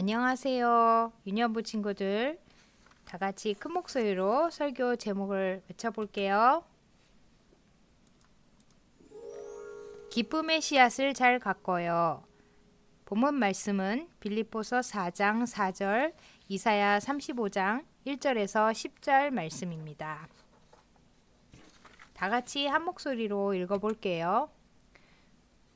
안녕하세요. 유년부 친구들. 다 같이 큰 목소리로 설교 제목을 외쳐볼게요. 기쁨의 씨앗을 잘 가꿔요. 본문 말씀은 빌립보서 4장 4절, 이사야 35장 1절에서 10절 말씀입니다. 다 같이 한 목소리로 읽어볼게요.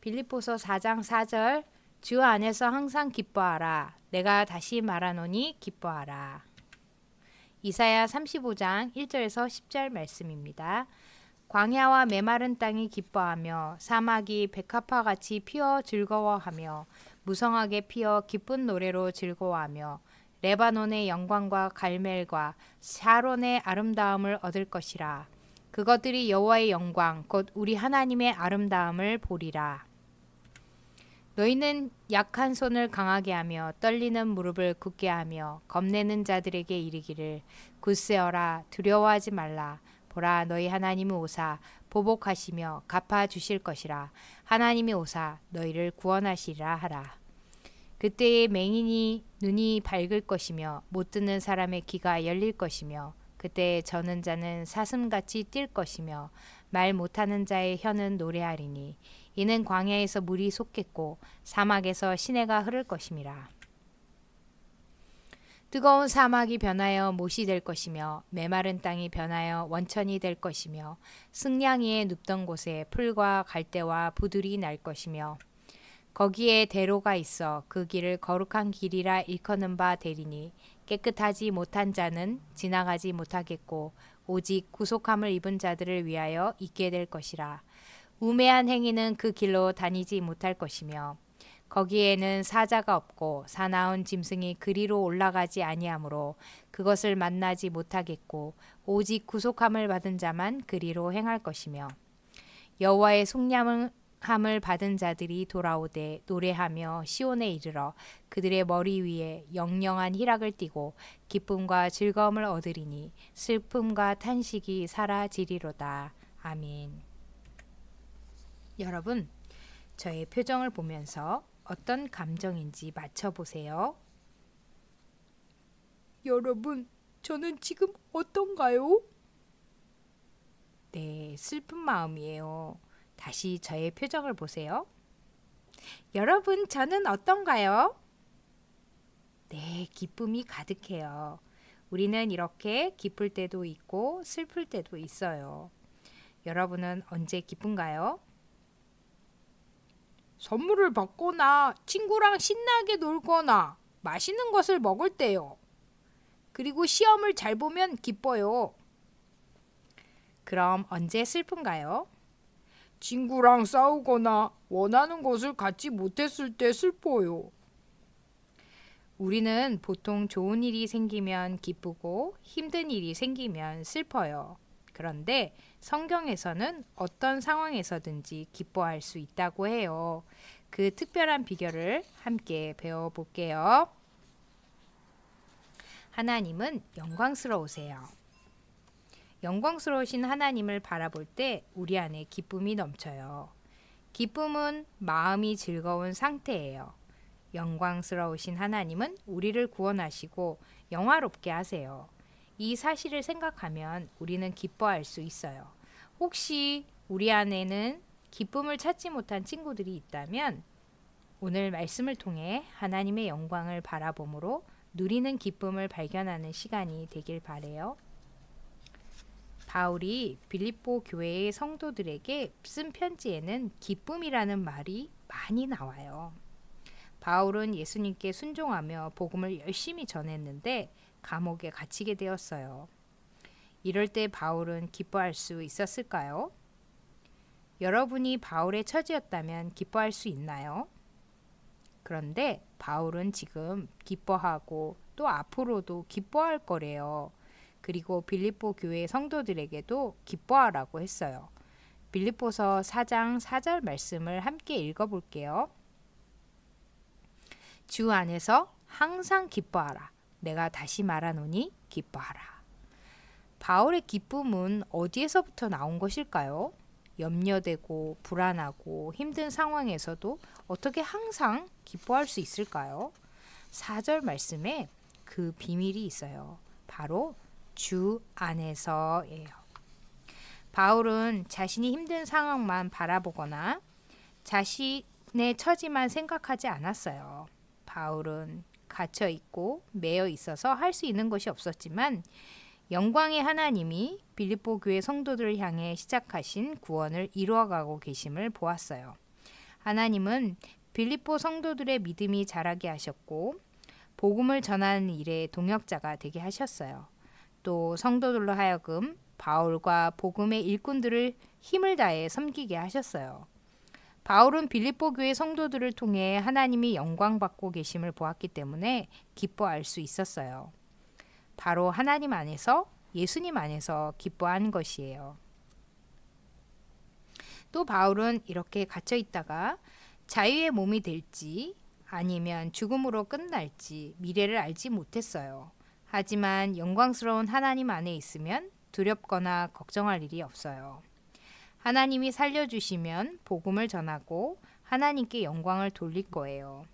빌립보서 4장 4절 주 안에서 항상 기뻐하라. 내가 다시 말하노니 기뻐하라. 이사야 35장 1절에서 10절 말씀입니다. 광야와 메마른 땅이 기뻐하며 사막이 백합화 같이 피어 즐거워하며 무성하게 피어 기쁜 노래로 즐거워하며 레바논의 영광과 갈멜과 샤론의 아름다움을 얻을 것이라. 그것들이 여호와의 영광 곧 우리 하나님의 아름다움을 보리라. 너희는 약한 손을 강하게 하며 떨리는 무릎을 굳게 하며 겁내는 자들에게 이르기를 굳세어라 두려워하지 말라. 보라 너희 하나님이 오사 보복하시며 갚아 주실 것이라. 하나님이 오사 너희를 구원하시리라 하라. 그때에 맹인이 눈이 밝을 것이며 못 듣는 사람의 귀가 열릴 것이며 그때 저는 자는 사슴같이 뛸 것이며 말 못하는 자의 혀는 노래하리니 이는 광야에서 물이 솟겠고 사막에서 시내가 흐를 것임이라. 뜨거운 사막이 변하여 못이 될 것이며 메마른 땅이 변하여 원천이 될 것이며 승량 위에 눕던 곳에 풀과 갈대와 부들이 날 것이며 거기에 대로가 있어 그 길을 거룩한 길이라 일컫는 바 되리니 깨끗하지 못한 자는 지나가지 못하겠고 오직 구속함을 입은 자들을 위하여 있게 될 것이라. 우매한 행위는 그 길로 다니지 못할 것이며 거기에는 사자가 없고 사나운 짐승이 그리로 올라가지 아니하므로 그것을 만나지 못하겠고 오직 구속함을 받은 자만 그리로 행할 것이며 여호와의 속량 함을 받은 자들이 돌아오되 노래하며 시온에 이르러 그들의 머리 위에 영영한 희락을 띠고 기쁨과 즐거움을 얻으리니 슬픔과 탄식이 사라지리로다 아멘. 여러분, 저의 표정을 보면서 어떤 감정인지 맞춰보세요. 여러분, 저는 지금 어떤가요? 네, 슬픈 마음이에요. 다시 저의 표정을 보세요. 여러분, 저는 어떤가요? 네, 기쁨이 가득해요. 우리는 이렇게 기쁠 때도 있고 슬플 때도 있어요. 여러분은 언제 기쁜가요? 선물을 받거나 친구랑 신나게 놀거나 맛있는 것을 먹을 때요. 그리고 시험을 잘 보면 기뻐요. 그럼 언제 슬픈가요? 친구랑 싸우거나 원하는 것을 갖지 못했을 때 슬퍼요. 우리는 보통 좋은 일이 생기면 기쁘고 힘든 일이 생기면 슬퍼요. 그런데 성경에서는 어떤 상황에서든지 기뻐할 수 있다고 해요. 그 특별한 비결을 함께 배워볼게요. 하나님은 영광스러우세요. 영광스러우신 하나님을 바라볼 때 우리 안에 기쁨이 넘쳐요. 기쁨은 마음이 즐거운 상태예요. 영광스러우신 하나님은 우리를 구원하시고 영화롭게 하세요. 이 사실을 생각하면 우리는 기뻐할 수 있어요. 혹시 우리 안에는 기쁨을 찾지 못한 친구들이 있다면 오늘 말씀을 통해 하나님의 영광을 바라봄으로 누리는 기쁨을 발견하는 시간이 되길 바래요. 바울이 빌립보 교회의 성도들에게 쓴 편지에는 기쁨이라는 말이 많이 나와요. 바울은 예수님께 순종하며 복음을 열심히 전했는데 감옥에 갇히게 되었어요. 이럴 때 바울은 기뻐할 수 있었을까요? 여러분이 바울의 처지였다면 기뻐할 수 있나요? 그런데 바울은 지금 기뻐하고 또 앞으로도 기뻐할 거래요. 그리고 빌립보 교회 성도들에게도 기뻐하라고 했어요. 빌립보서 4장 4절 말씀을 함께 읽어 볼게요. 주 안에서 항상 기뻐하라. 내가 다시 말하노니 기뻐하라. 바울의 기쁨은 어디에서부터 나온 것일까요? 염려되고 불안하고 힘든 상황에서도 어떻게 항상 기뻐할 수 있을까요? 4절 말씀에 그 비밀이 있어요. 바로 주 안에서예요. 바울은 자신이 힘든 상황만 바라보거나 자신의 처지만 생각하지 않았어요. 바울은 갇혀 있고 매여 있어서 할 수 있는 것이 없었지만 영광의 하나님이 빌립보 교회 성도들을 향해 시작하신 구원을 이루어가고 계심을 보았어요. 하나님은 빌립보 성도들의 믿음이 자라게 하셨고 복음을 전하는 일에 동역자가 되게 하셨어요. 또 성도들로 하여금 바울과 복음의 일꾼들을 힘을 다해 섬기게 하셨어요. 바울은 빌립보 교회 성도들을 통해 하나님이 영광 받고 계심을 보았기 때문에 기뻐할 수 있었어요. 바로 하나님 안에서 예수님 안에서 기뻐하는 것이에요. 또 바울은 이렇게 갇혀 있다가 자유의 몸이 될지 아니면 죽음으로 끝날지 미래를 알지 못했어요. 하지만 영광스러운 하나님 안에 있으면 두렵거나 걱정할 일이 없어요. 하나님이 살려주시면 복음을 전하고 하나님께 영광을 돌릴 거예요.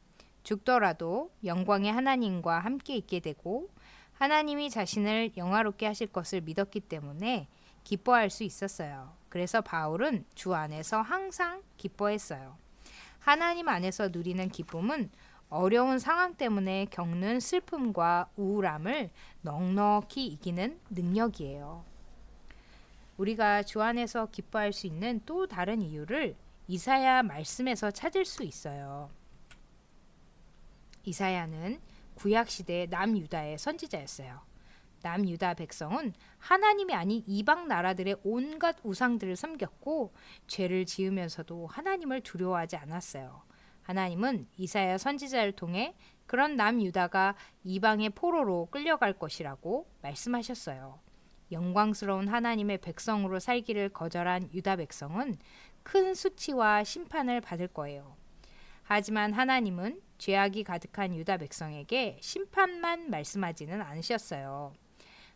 죽더라도 영광의 하나님과 함께 있게 되고 하나님이 자신을 영화롭게 하실 것을 믿었기 때문에 기뻐할 수 있었어요. 그래서 바울은 주 안에서 항상 기뻐했어요. 하나님 안에서 누리는 기쁨은 어려운 상황 때문에 겪는 슬픔과 우울함을 넉넉히 이기는 능력이에요. 우리가 주 안에서 기뻐할 수 있는 또 다른 이유를 이사야 말씀에서 찾을 수 있어요. 이사야는 구약 시대 남유다의 선지자였어요. 남유다 백성은 하나님이 아닌 이방 나라들의 온갖 우상들을 섬겼고 죄를 지으면서도 하나님을 두려워하지 않았어요. 하나님은 이사야 선지자를 통해 그런 남유다가 이방의 포로로 끌려갈 것이라고 말씀하셨어요. 영광스러운 하나님의 백성으로 살기를 거절한 유다 백성은 큰 수치와 심판을 받을 거예요. 하지만 하나님은 죄악이 가득한 유다 백성에게 심판만 말씀하지는 않으셨어요.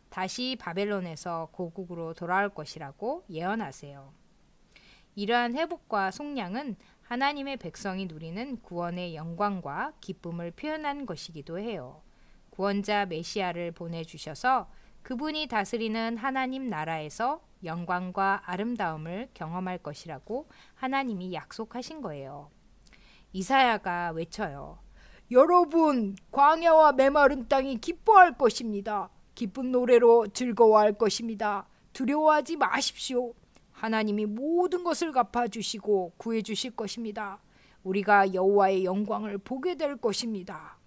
다시 바벨론에서 고국으로 돌아올 것이라고 예언하세요. 이러한 회복과 속량은 하나님의 백성이 누리는 구원의 영광과 기쁨을 표현한 것이기도 해요. 구원자 메시아를 보내주셔서 그분이 다스리는 하나님 나라에서 영광과 아름다움을 경험할 것이라고 하나님이 약속하신 거예요. 이사야가 외쳐요. 여러분, 광야와 메마른 땅이 기뻐할 것입니다. 기쁜 노래로 즐거워할 것입니다. 두려워하지 마십시오. 하나님이 모든 것을 갚아 주시고 구해 주실 것입니다. 우리가 여호와의 영광을 보게 될 것입니다.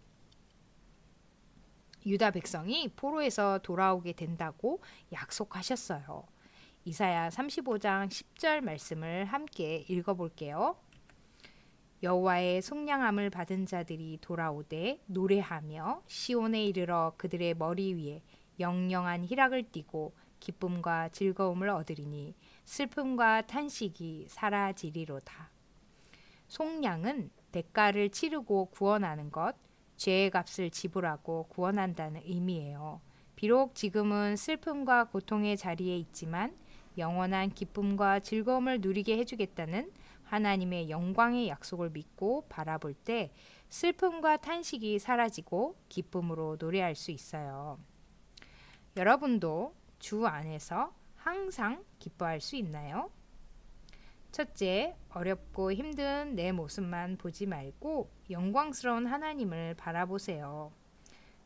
유다 백성이 포로에서 돌아오게 된다고 약속하셨어요. 이사야 35장 10절 말씀을 함께 읽어 볼게요. 여호와의 속량함을 받은 자들이 돌아오되 노래하며 시온에 이르러 그들의 머리 위에 영영한 희락을 띠고 기쁨과 즐거움을 얻으리니 슬픔과 탄식이 사라지리로다. 속량은 대가를 치르고 구원하는 것, 죄의 값을 지불하고 구원한다는 의미예요. 비록 지금은 슬픔과 고통의 자리에 있지만 영원한 기쁨과 즐거움을 누리게 해주겠다는 하나님의 영광의 약속을 믿고 바라볼 때 슬픔과 탄식이 사라지고 기쁨으로 노래할 수 있어요. 여러분도 주 안에서 항상 기뻐할 수 있나요? 첫째, 어렵고 힘든 내 모습만 보지 말고 영광스러운 하나님을 바라보세요.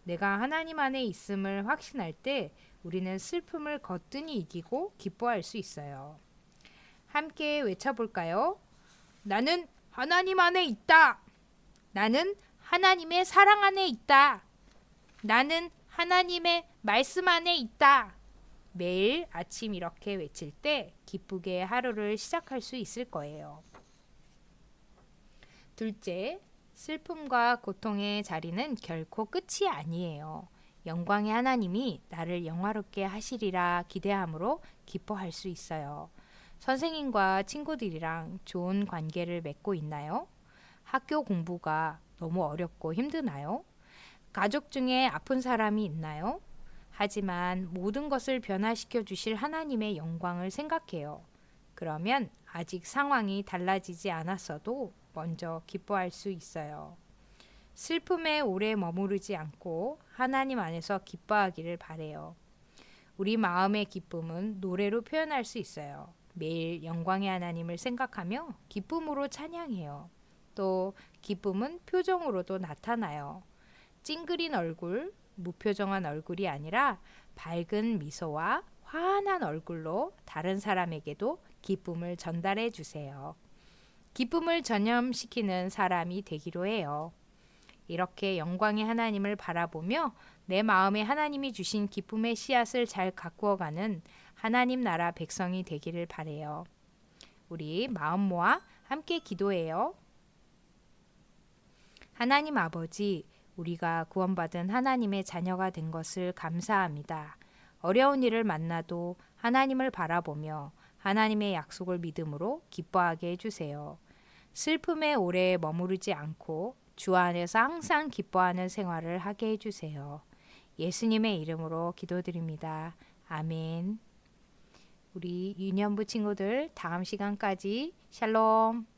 내가 하나님 안에 있음을 확신할 때 우리는 슬픔을 거뜬히 이기고 기뻐할 수 있어요. 함께 외쳐볼까요? 나는 하나님 안에 있다. 나는 하나님의 사랑 안에 있다. 나는 하나님의 말씀 안에 있다. 매일 아침 이렇게 외칠 때 기쁘게 하루를 시작할 수 있을 거예요. 둘째, 슬픔과 고통의 자리는 결코 끝이 아니에요. 영광의 하나님이 나를 영화롭게 하시리라 기대함으로 기뻐할 수 있어요. 선생님과 친구들이랑 좋은 관계를 맺고 있나요? 학교 공부가 너무 어렵고 힘드나요? 가족 중에 아픈 사람이 있나요? 하지만 모든 것을 변화시켜 주실 하나님의 영광을 생각해요. 그러면 아직 상황이 달라지지 않았어도 먼저 기뻐할 수 있어요. 슬픔에 오래 머무르지 않고 하나님 안에서 기뻐하기를 바래요. 우리 마음의 기쁨은 노래로 표현할 수 있어요. 매일 영광의 하나님을 생각하며 기쁨으로 찬양해요. 또 기쁨은 표정으로도 나타나요. 찡그린 얼굴, 무표정한 얼굴이 아니라 밝은 미소와 환한 얼굴로 다른 사람에게도 기쁨을 전달해 주세요. 기쁨을 전염시키는 사람이 되기로 해요. 이렇게 영광의 하나님을 바라보며 내 마음에 하나님이 주신 기쁨의 씨앗을 잘 가꾸어가는 하나님 나라 백성이 되기를 바래요. 우리 마음 모아 함께 기도해요. 하나님 아버지, 우리가 구원받은 하나님의 자녀가 된 것을 감사합니다. 어려운 일을 만나도 하나님을 바라보며 하나님의 약속을 믿음으로 기뻐하게 해주세요. 슬픔에 오래 머무르지 않고 주 안에서 항상 기뻐하는 생활을 하게 해주세요. 예수님의 이름으로 기도드립니다. 아멘. 우리 유년부 친구들 다음 시간까지 샬롬.